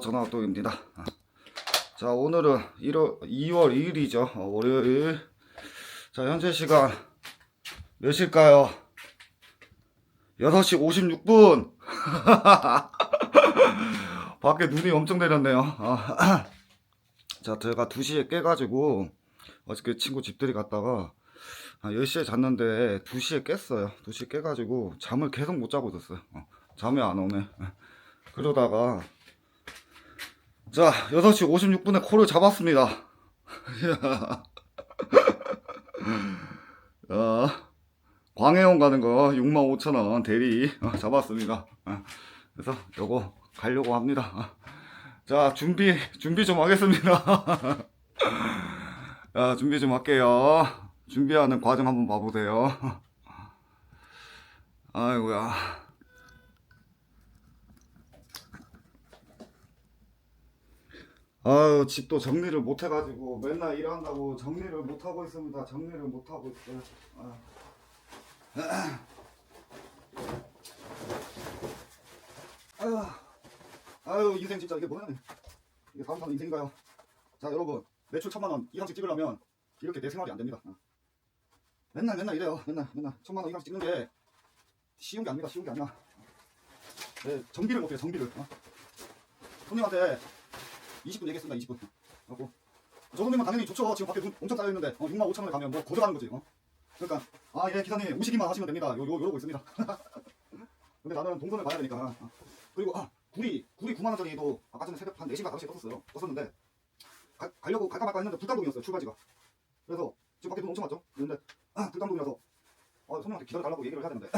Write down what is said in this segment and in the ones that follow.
전화학동입니다. 아, 자, 오늘은 1월, 2월 2일이죠. 어, 월요일. 자, 현재 시간 몇 시일까요? 6시 56분! 밖에 눈이 엄청 내렸네요. 아, 자, 제가 2시에 깨가지고 어저께 친구 집들이 갔다가 한 10시에 잤는데 2시에 깼어요. 2시에 깨가지고 잠을 계속 못 자고 있었어요. 어, 잠이 안 오네. 그러다가 자 6시 56분에 콜을 잡았습니다. 어, 광해원 가는 거 65,000원 대리 어, 잡았습니다. 어, 그래서 요거 가려고 합니다. 어. 자 준비 준비 좀 하겠습니다. 자, 준비 좀 할게요. 준비하는 과정 한번 봐보세요. 아이고야. 아유, 집도 정리를 못 해가지고 맨날 일한다고 정리를 못 하고 있습니다. 정리를 못 하고 있어요. 아. 아유, 아유, 인생 진짜 이게 뭐야? 이게 사람 사는 인생인가요? 자, 여러분, 매출 천만 원 이상씩 찍으려면 이렇게 내 생활이 안 됩니다. 어. 맨날 맨날 이래요. 맨날 맨날 천만 원 이상씩 찍는 게 쉬운 게 아닙니다. 쉬운 게 아니야. 네, 정비를 못해요. 정비를. 어? 손님한테 20분 얘기했습니다. 20분. 하고 저 손님은 당연히 좋죠. 지금 밖에 눈 엄청 쌓여 있는데 어, 6만 5천 원에 가면 뭐 거절하는 거지. 어? 그러니까 아 예 기사님 오시기만 하시면 됩니다. 요, 요 이러고 있습니다. 근데 나는 동선을 봐야 되니까. 어. 그리고 아 구리 구리 9만 원짜리도 아까 전에 새벽 한 4시인가 5시에 떴었어요. 떴었는데 가, 가려고 갈까 말까 했는데 불당동이었어요. 출발지가. 그래서 지금 밖에 눈 엄청 왔죠. 그런데 아, 불당동이라서 어, 손님한테 기다려달라고 얘기를 해야 되는데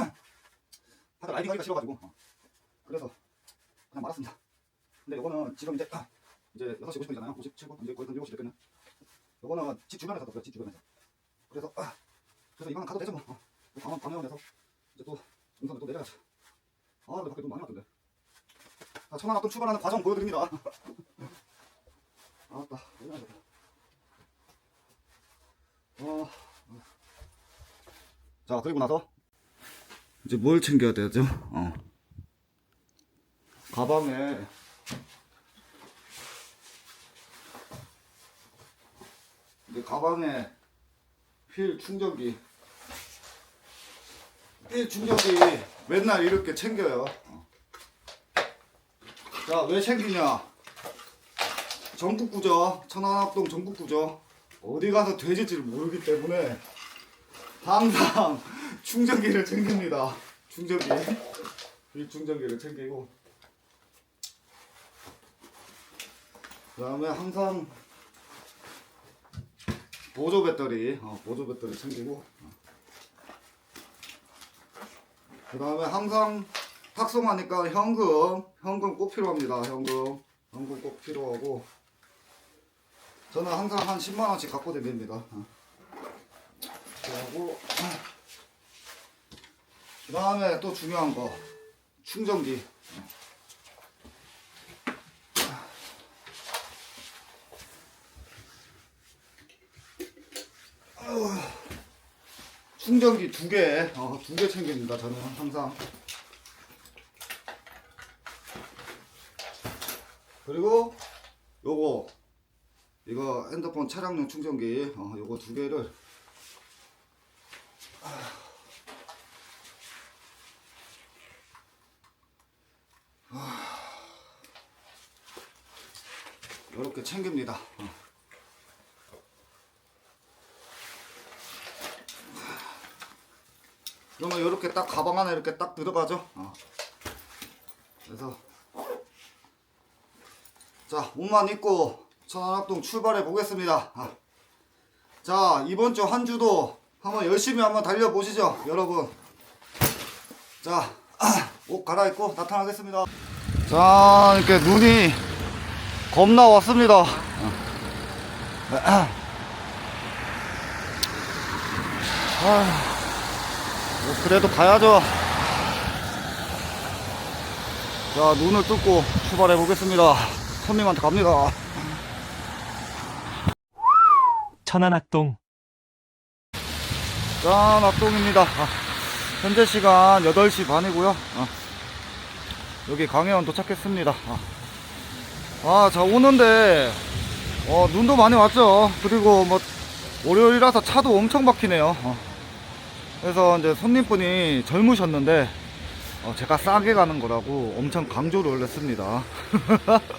다들 라이딩 하기가 싫어가지고 어. 그래서 그냥 말았습니다. 근데 요거는 지금 이제 아, 이제 6시 50분이잖아요. 57분 이제 거의 한 7시 됐겠네. 요거는 집 주변에서 떴어요. 집 주변에서. 그래서 아, 그래서 이거는 가도 되죠 뭐. 어. 강원 강원에서 이제 또 용산에 또 내려야지. 아, 근데 밖에 눈 많이 왔던데. 자, 천안 앞동 출발하는 과정 보여드립니다. 아따, 내려야 겠다. 어. 자, 그리고 나서 이제 뭘 챙겨야 되죠? 어. 가방에 이제 가방에 휠 충전기 휠 충전기 맨날 이렇게 챙겨요. 어. 자, 왜 챙기냐? 전국 구조, 천안합동 전국 구조 어디 가서 되질지를 모르기 때문에 항상 충전기를 챙깁니다. 충전기, 이 충전기를 챙기고 그 다음에 항상 보조 배터리, 어, 보조 배터리 챙기고 그 다음에 항상 탁송하니까 현금, 현금 꼭 필요합니다. 현금, 현금 꼭 필요하고 저는 항상 한 10만 원씩 갖고 다닙니다. 어. 그리고 그 다음에 또 중요한 거 충전기. 충전기 두 개, 어, 두 개 챙깁니다. 저는 항상. 그리고 요거 이거 핸드폰 차량용 충전기 어, 요거 두 개를 이렇게 챙깁니다. 어. 그러면 이렇게 딱 가방 안에 이렇게 딱 들어가죠. 어. 그래서 자 옷만 입고 천안합동 출발해 보겠습니다. 아. 자 이번 주 한 주도 한번 열심히 한번 달려 보시죠, 여러분. 자, 옷 갈아입고 나타나겠습니다. 자, 이렇게 눈이 겁나 왔습니다. 아, 뭐 그래도 가야죠. 자, 눈을 뚫고 출발해 보겠습니다. 손님한테 갑니다. 천안학동 짠, 앞동입니다. 아, 현재 시간 8시 반이고요. 아, 여기 강해원 도착했습니다. 아, 아, 자, 오는데, 어, 눈도 많이 왔죠. 그리고 뭐, 월요일이라서 차도 엄청 막히네요. 어. 그래서 이제 손님분이 젊으셨는데, 어, 제가 싸게 가는 거라고 엄청 강조를 했습니다.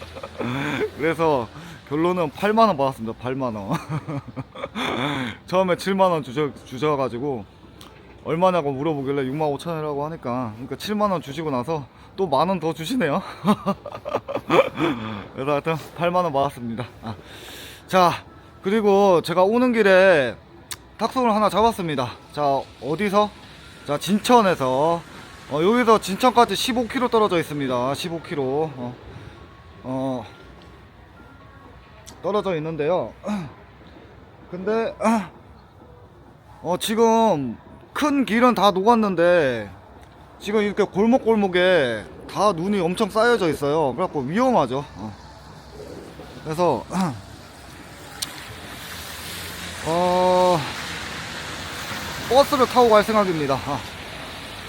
그래서 결론은 8만원 받았습니다. 8만원. 처음에 7만원 주셔, 주셔가지고, 얼마냐고 물어보길래 6만 5천원이라고 하니까, 그러니까 7만원 주시고 나서 또 만 원 더 주시네요. 그래서 하여튼 8만원 받았습니다. 아. 자, 그리고 제가 오는 길에 탁송을 하나 잡았습니다. 자, 어디서? 자, 진천에서. 어, 여기서 진천까지 15km 떨어져 있습니다. 15km. 어, 어, 떨어져 있는데요. 근데, 어, 지금 큰 길은 다 녹았는데, 지금 이렇게 골목골목에 다 눈이 엄청 쌓여져 있어요. 그래갖고 위험하죠. 어. 그래서 어 버스를 타고 갈 생각입니다. 아.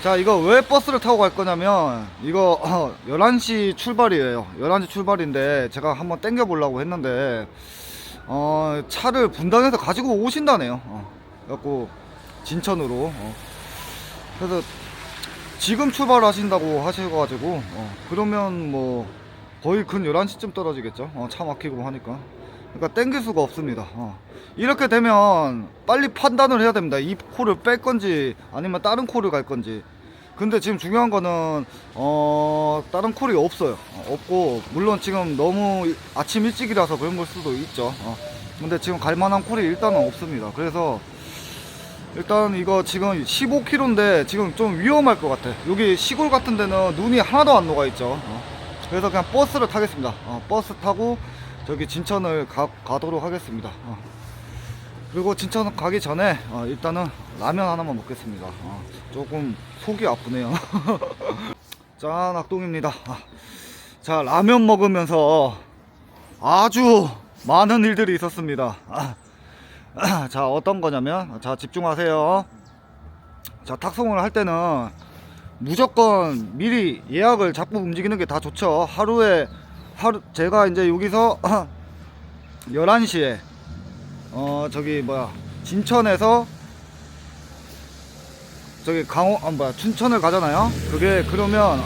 자 이거 왜 버스를 타고 갈 거냐면 이거 어, 11시 출발이에요. 11시 출발인데 제가 한번 땡겨 보려고 했는데 어 차를 분당해서 가지고 오신다네요. 어. 그래갖고 진천으로 어. 그래서 지금 출발하신다고 하셔가지고 어, 그러면 뭐 거의 근 11시쯤 떨어지겠죠 어, 차 막히고 하니까 그러니까 땡길 수가 없습니다 어. 이렇게 되면 빨리 판단을 해야 됩니다 이 코를 뺄 건지 아니면 다른 코를 갈 건지 근데 지금 중요한 거는 어 다른 콜이 없어요 어, 없고 물론 지금 너무 아침 일찍이라서 그런 걸 수도 있죠 어. 근데 지금 갈 만한 콜이 일단은 없습니다 그래서 일단 이거 지금 15km인데 지금 좀 위험할 것 같아. 여기 시골 같은 데는 눈이 하나도 안 녹아 있죠. 어. 그래서 그냥 버스를 타겠습니다. 어, 버스 타고 저기 진천을 가, 가도록 하겠습니다. 어. 그리고 진천 가기 전에 어, 일단은 라면 하나만 먹겠습니다. 어, 조금 속이 아프네요. 짠 악동입니다. 아, 자 라면 먹으면서 아주 많은 일들이 있었습니다. 아, 자 어떤 거냐면 자 집중하세요 자 탁송을 할 때는 무조건 미리 예약을 잡고 움직이는 게 다 좋죠 하루에 하루 제가 이제 여기서 11시에 어 저기 뭐야 진천에서 저기 강호 아 뭐야 춘천을 가잖아요 그게 그러면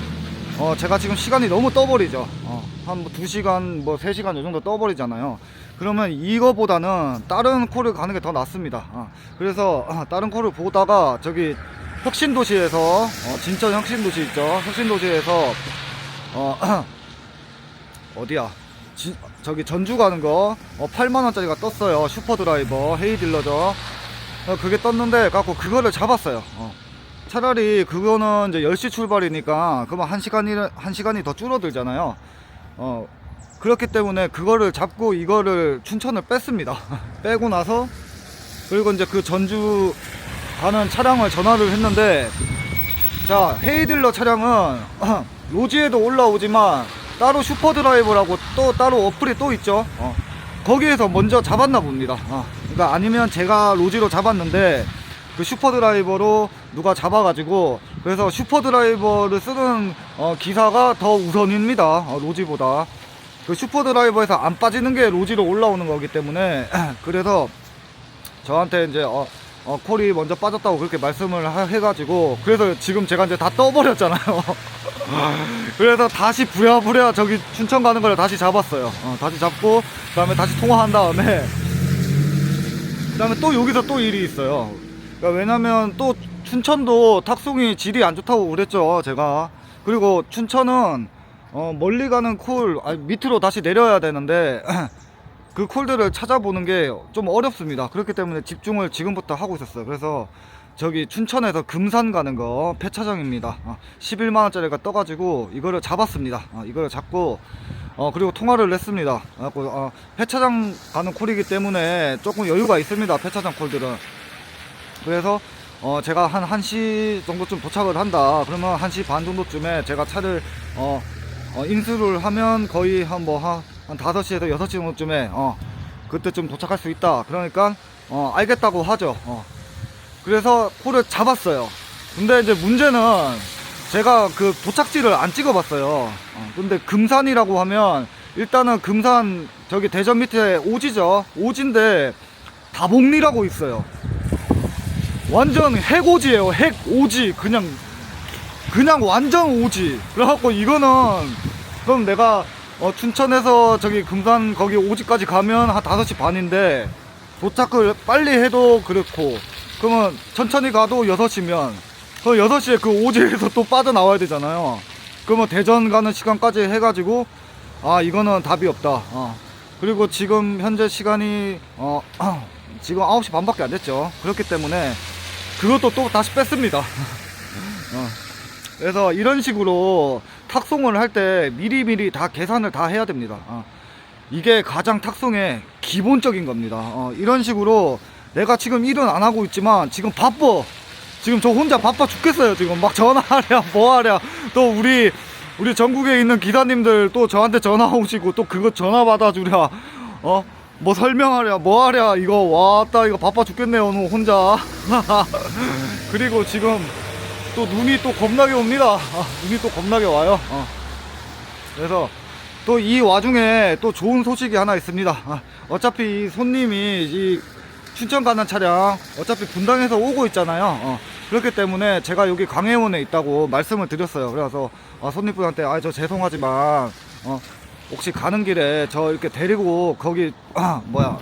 어 제가 지금 시간이 너무 떠버리죠 어 한 2시간 뭐 3시간 요 정도 떠버리잖아요 그러면 이거보다는 다른 콜을 가는 게 더 낫습니다. 어, 그래서 어, 다른 콜을 보다가 저기 혁신도시에서 어, 진천 혁신도시 있죠. 혁신도시에서 어, 어디야? 진- 저기 전주 가는 거 8만 원짜리가 떴어요. 슈퍼드라이버 헤이딜러죠. 어, 그게 떴는데 갖고 그거를 잡았어요. 어. 차라리 그거는 이제 10시 출발이니까 그러면 1시간이 1시간이 더 줄어들잖아요. 어, 그렇기 때문에 그거를 잡고 이거를 춘천을 뺐습니다. 빼고 나서 그리고 이제 그 전주 가는 차량을 전화를 했는데 자 헤이딜러 차량은 로지에도 올라오지만 따로 슈퍼 드라이버라고 또 따로 어플이 또 있죠. 어, 거기에서 먼저 잡았나 봅니다. 어, 그러니까 아니면 제가 로지로 잡았는데 그 슈퍼 드라이버로 누가 잡아가지고 그래서 슈퍼 드라이버를 쓰는 어, 기사가 더 우선입니다. 어, 로지보다. 그 슈퍼 드라이버에서 안 빠지는 게 로지로 올라오는 거기 때문에 그래서 저한테 이제 어, 어, 콜이 먼저 빠졌다고 그렇게 말씀을 하- 해가지고 그래서 지금 제가 이제 다 떠버렸잖아요. 그래서 다시 부랴부랴 저기 춘천 가는 걸 다시 잡았어요. 어, 다시 잡고 그다음에 다시 통화한 다음에 그다음에 또 여기서 또 일이 있어요. 그러니까 왜냐면 또 춘천도 탁송이 질이 안 좋다고 그랬죠 제가. 그리고 춘천은 어, 멀리 가는 콜 아니, 밑으로 다시 내려야 되는데 그 콜들을 찾아보는 게 좀 어렵습니다. 그렇기 때문에 집중을 지금부터 하고 있었어요. 그래서 저기 춘천에서 금산 가는 거 폐차장입니다. 어, 11만 원짜리가 떠가지고 이거를 잡았습니다. 어, 이거를 잡고 어 그리고 통화를 했습니다. 그래갖고 어, 폐차장 가는 콜이기 때문에 조금 여유가 있습니다. 폐차장 콜들은. 그래서 어 제가 한 1시 정도쯤 도착을 한다. 그러면 1시 반 정도쯤에 제가 차를 어, 어 인수를 하면 거의 한뭐한 한 5시에서 6시 정도쯤에 어 그때쯤 도착할 수 있다. 그러니까 어 알겠다고 하죠. 어. 그래서 콜을 잡았어요. 근데 이제 문제는 제가 그 도착지를 안 찍어봤어요. 어, 근데 금산이라고 하면 일단은 금산 저기 대전 밑에 오지죠. 오지인데 다봉리라고 있어요. 완전 핵오지예요. 핵오지 그냥 그냥 완전 오지. 그래갖고 이거는 그럼 내가 어, 춘천에서 저기 금산 거기 오지까지 가면 한 5시 반인데 도착을 빨리 해도 그렇고 그러면 천천히 가도 6시면 그럼 6시에 그 오지에서 또 빠져나와야 되잖아요. 그러면 대전 가는 시간까지 해가지고 아 이거는 답이 없다. 어. 그리고 지금 현재 시간이 어 지금 9시 반밖에 안 됐죠. 그렇기 때문에 그것도 또 다시 뺐습니다. 어. 그래서 이런 식으로 탁송을 할 때 미리미리 다 계산을 다 해야 됩니다. 어. 이게 가장 탁송의 기본적인 겁니다. 어, 이런 식으로 내가 지금 일은 안 하고 있지만 지금 바빠. 지금 저 혼자 바빠 죽겠어요. 지금 막 전화하랴 뭐하랴 또 우리 우리 전국에 있는 기사님들 또 저한테 전화 오시고 또 그거 전화 받아주랴 어? 뭐 설명하랴 뭐하랴 이거 왔다 이거 바빠 죽겠네요 오늘 혼자 그리고 지금 또 눈이 또 겁나게 옵니다 아, 눈이 또 겁나게 와요 어. 그래서 또 이 와중에 또 좋은 소식이 하나 있습니다 아, 어차피 이 손님이 이 춘천 가는 차량 어차피 분당에서 오고 있잖아요. 어, 그렇기 때문에 제가 여기 광해원에 있다고 말씀을 드렸어요. 그래서 아, 손님분한테 아 저 죄송하지만 어, 혹시 가는 길에 저 이렇게 데리고 거기 아, 뭐야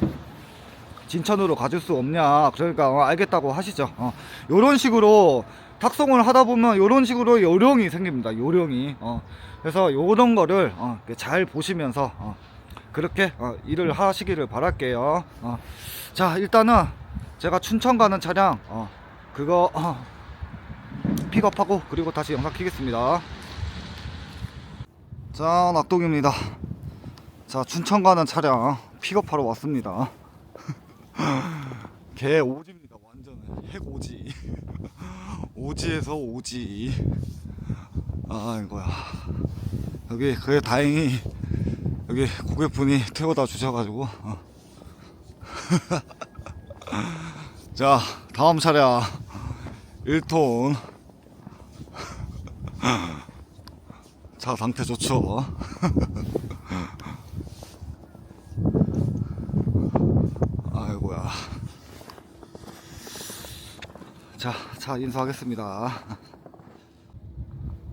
진천으로 가줄 수 없냐 그러니까 어, 알겠다고 하시죠. 어, 요런 식으로 탁송을 하다 보면 요런 식으로 요령이 생깁니다. 요령이 어, 그래서 요런 거를 어, 잘 보시면서 어, 그렇게 어, 일을 하시기를 바랄게요. 어. 자 일단은 제가 춘천 가는 차량 어, 그거 어, 픽업하고 그리고 다시 영상 키겠습니다. 자 낙동입니다. 자 춘천 가는 차량 픽업하러 왔습니다. 개 완전 핵 오지. 오지에서 오지. 아 이거야. 여기 그게 다행히 여기 고객분이 태워다 주셔가지고 어. 자 다음 차량 1톤 차 상태 좋죠 아이고야 자 차 인수하겠습니다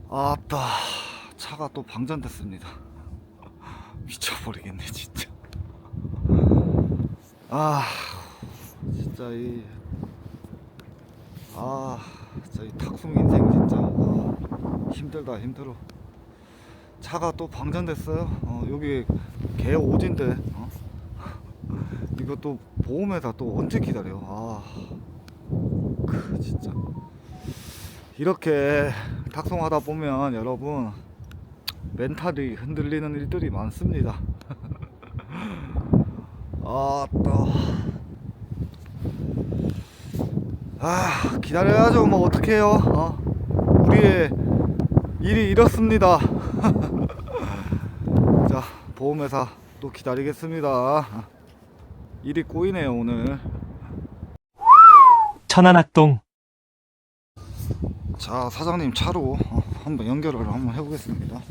아따 차가 또 방전됐습니다 미쳐버리겠네 진짜 아 진짜 이 아, 진짜 이 탁송 인생 진짜 아, 힘들다 힘들어. 차가 또 방전됐어요. 어, 여기 개 오진데 어? 이것도 보험회사 또 언제 기다려? 아, 그 진짜 이렇게 탁송하다 보면 여러분 멘탈이 흔들리는 일들이 많습니다. 아따. 아 기다려야죠 뭐 어떡해요 어? 우리의 일이 이렇습니다 자 보험회사 또 기다리겠습니다 일이 꼬이네요 오늘 천안악동 자 사장님 차로 어, 한번 연결을 한번 해보겠습니다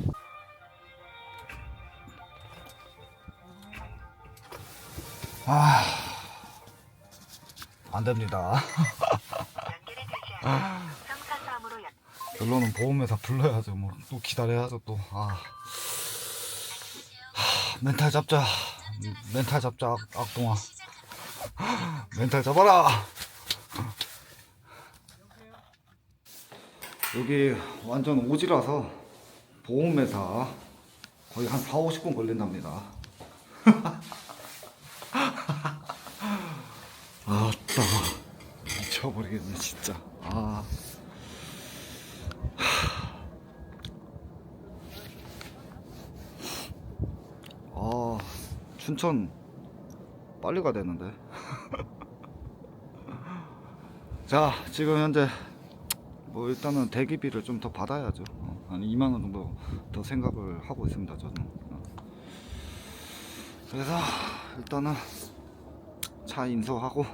아 안 됩니다 성사사무로 연 결론은 보험회사 불러야죠. 뭐 또 기다려야죠 또. 아. 하, 멘탈 잡자. 멘탈 잡자 악, 악동아. 멘탈 잡아라. 여기 완전 오지라서 보험회사 거의 한 4, 50분 걸린답니다. 아따 미쳐버리겠네 진짜. 아. 아 춘천 빨리 가야 되는데 자 지금 현재 뭐 일단은 대기비를 좀 더 받아야죠 어, 한 2만원 정도 더 생각을 하고 있습니다 저는 어. 그래서 일단은 차 인수하고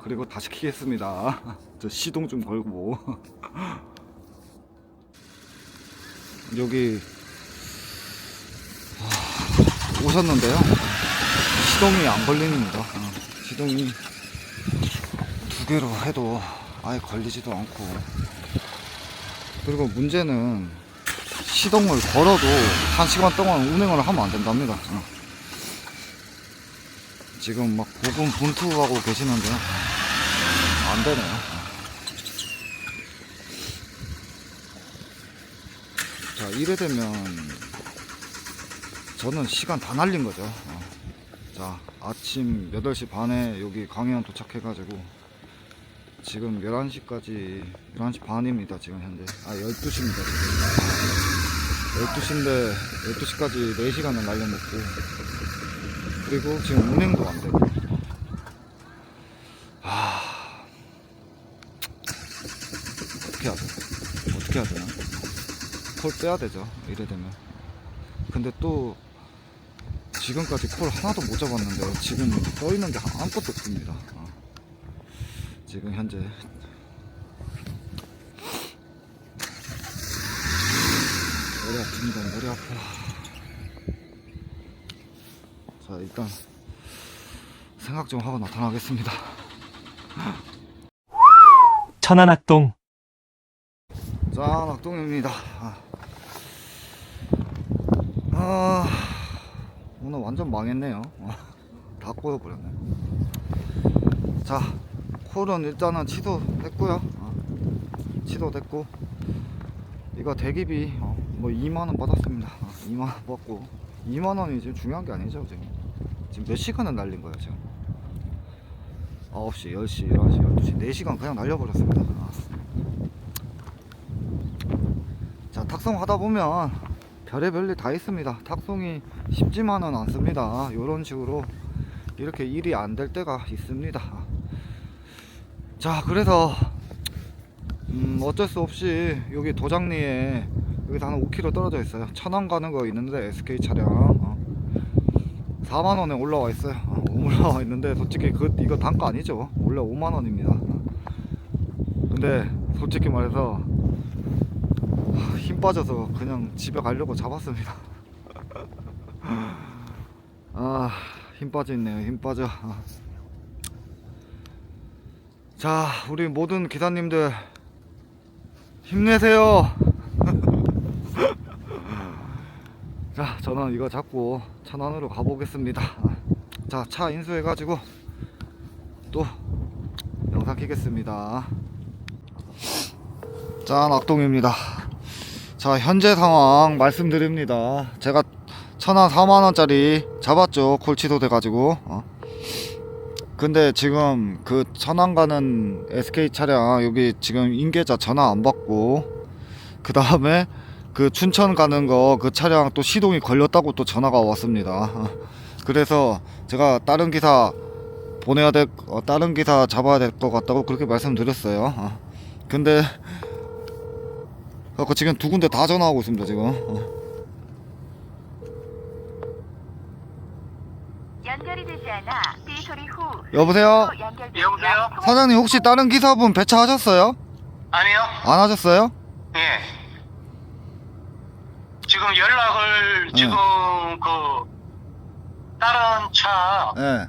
그리고 다시 키겠습니다 저 시동 좀 걸고 여기 오셨는데요. 시동이 안 걸립니다. 어, 시동이 두 개로 해도 아예 걸리지도 않고. 그리고 문제는 시동을 걸어도 한 시간 동안 운행을 하면 안 된답니다. 어. 지금 막 고군 분투하고 계시는데요. 안 되네요. 자, 이래 되면 저는 시간 다 날린 거죠. 어. 자, 아침 8시 반에 여기 광양 도착해가지고 지금 11시까지 11시 반입니다. 지금 현재. 아, 12시입니다. 지금. 12시인데 12시까지 4시간을 날려먹고 그리고 지금 운행도 안 되고 아 어떻게 하죠? 어떻게 해야 되나? 콜 빼야 되죠. 이래 되면. 근데 또 지금까지 콜 하나도 못 잡았는데 지금 떠 있는 게 아무것도 없습니다. 어. 지금 현재 머리 아픕니다. 머리 아파. 자 일단 생각 좀 하고 나타나겠습니다. 천안악동 자, 낙동입니다. 아, 아, 오늘 완전 망했네요. 아, 다 꼬여버렸네. 자, 콜은 일단은 취소됐고요. 아, 취소됐고, 이거 대기비 어, 뭐 2만원 받았습니다. 아, 2만원 받고, 2만원이 지금 중요한 게 아니죠, 지금. 지금 몇 시간을 날린 거예요, 지금. 9시, 10시, 11시, 12시, 4시간 그냥 날려버렸습니다. 아. 자 탁송 하다 보면 별의별 일 다 있습니다 탁송이 쉽지만은 않습니다 이런 식으로 이렇게 일이 안 될 때가 있습니다 자 그래서 음 어쩔 수 없이 여기 도장리에 여기서 한 5km 떨어져 있어요 천안 가는 거 있는데 SK 차량 어. 4만원에 올라와 있어요 어, 올라와 있는데 솔직히 그 이거 단가 아니죠 원래 5만원입니다 근데 솔직히 말해서 힘 빠져서 그냥 집에 가려고 잡았습니다. 아, 힘 빠져 있네요. 힘 빠져. 아. 자, 우리 모든 기사님들 힘내세요. 자, 저는 이거 잡고 천안으로 가보겠습니다. 아, 자, 차 인수해가지고 또 영상 키겠습니다. 자, 낙동입니다. 자 현재 상황 말씀드립니다 제가 천안 4만원짜리 잡았죠 콜치도 돼가지고 어. 근데 지금 그 천안 가는 SK 차량 여기 지금 인계자 전화 안 받고 그 다음에 그 춘천 가는 거 그 차량 또 시동이 걸렸다고 또 전화가 왔습니다 어. 그래서 제가 다른 기사 보내야 될 어, 다른 기사 잡아야 될 것 같다고 그렇게 말씀드렸어요 어. 근데 그 지금 두 군데 다 전화하고 있습니다 지금 어. 연결이 되지 않아 삐 소리 후 여보세요 또 여보세요? 사장님 혹시 다른 기사분 배차하셨어요? 아니요. 안 하셨어요? 예. 지금 연락을 네. 지금 그 다른 차, 예.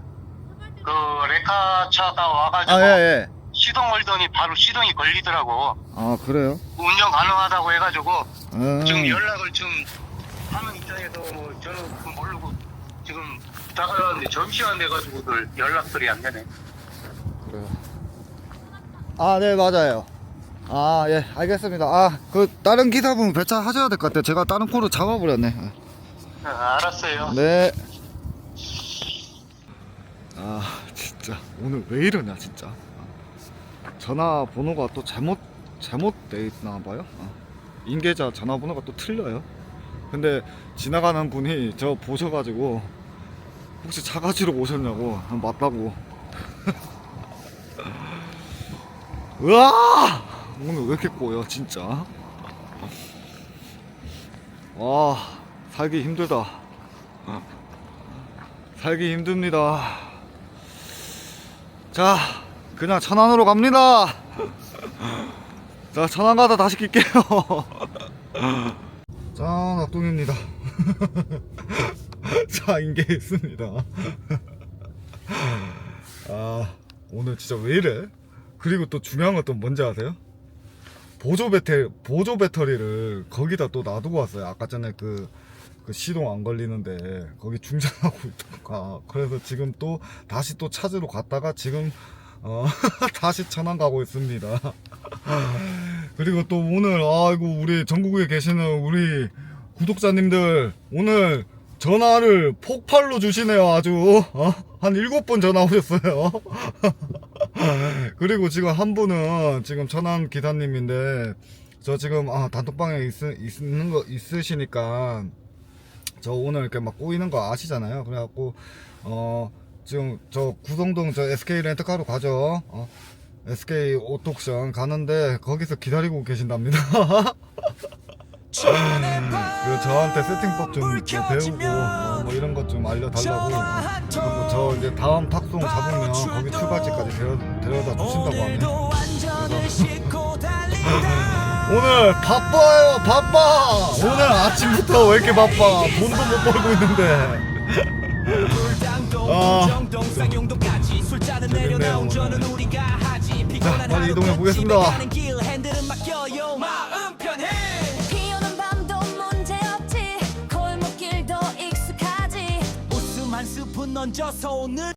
그 레카 차가 와가지고 아, 예, 예. 시동 걸더니 바로 시동이 걸리더라고. 아, 그래요? 운전 가능하다고 해가지고 음. 지금 연락을 좀 하는 입장에서 뭐 저는 그 모르고 지금 다가왔는데 점시간 돼가지고들 연락들이 안 되네. 그래요. 아, 네, 맞아요. 아, 예, 알겠습니다. 아, 그, 다른 기사분 배차하셔야 될 것 같아요. 제가 다른 코로 잡아버렸네. 아, 알았어요. 네. 아, 진짜. 오늘 왜 이러냐, 진짜. 전화번호가 또 잘못, 잘못돼 있나 봐요. 어. 인계자 전화번호가 또 틀려요. 근데 지나가는 분이 저 보셔가지고 혹시 차 가지러 오셨냐고 아, 맞다고. 으아! 오늘 왜 이렇게 꼬여, 진짜. 와, 살기 힘들다. 살기 힘듭니다. 자, 그냥 천안으로 갑니다. 자, 천안 가다 다시 낄게요. 자, 낙동입니다. 차인 게 있습니다. 아 오늘 진짜 왜 이래? 그리고 또 중요한 건 또 뭔지 아세요? 보조 배터 보조 배터리를 거기다 또 놔두고 왔어요. 아까 전에 그, 그 시동 안 걸리는데 거기 충전하고 있던가. 그래서 지금 또 다시 또 찾으러 갔다가 지금 어, 다시 천안 가고 있습니다. 그리고 또 오늘 아이고 우리 전국에 계시는 우리 구독자님들 오늘 전화를 폭발로 주시네요 아주 어? 한 일곱 번 전화 오셨어요 그리고 지금 한 분은 지금 천안 기사님인데 저 지금 아 단톡방에 있, 있는 거 있으시니까 저 오늘 이렇게 막 꼬이는 거 아시잖아요 그래갖고 어 지금 저 구성동 저 SK 렌트카로 가죠 어? SK 오톡션 가는데 거기서 기다리고 계신답니다 그 저한테 세팅법 좀, 좀 배우고 어, 뭐 이런 것 좀 알려달라고 그리고 저 이제 다음 탁송 잡으면 거기 출발지까지 데려, 데려다 주신다고 하네 오늘 바빠요 바빠! 오늘 아침부터 왜 이렇게 바빠? 돈도 못 벌고 있는데. 아 오늘. 자 빨리 이동해 보겠습니다 얹어서 오늘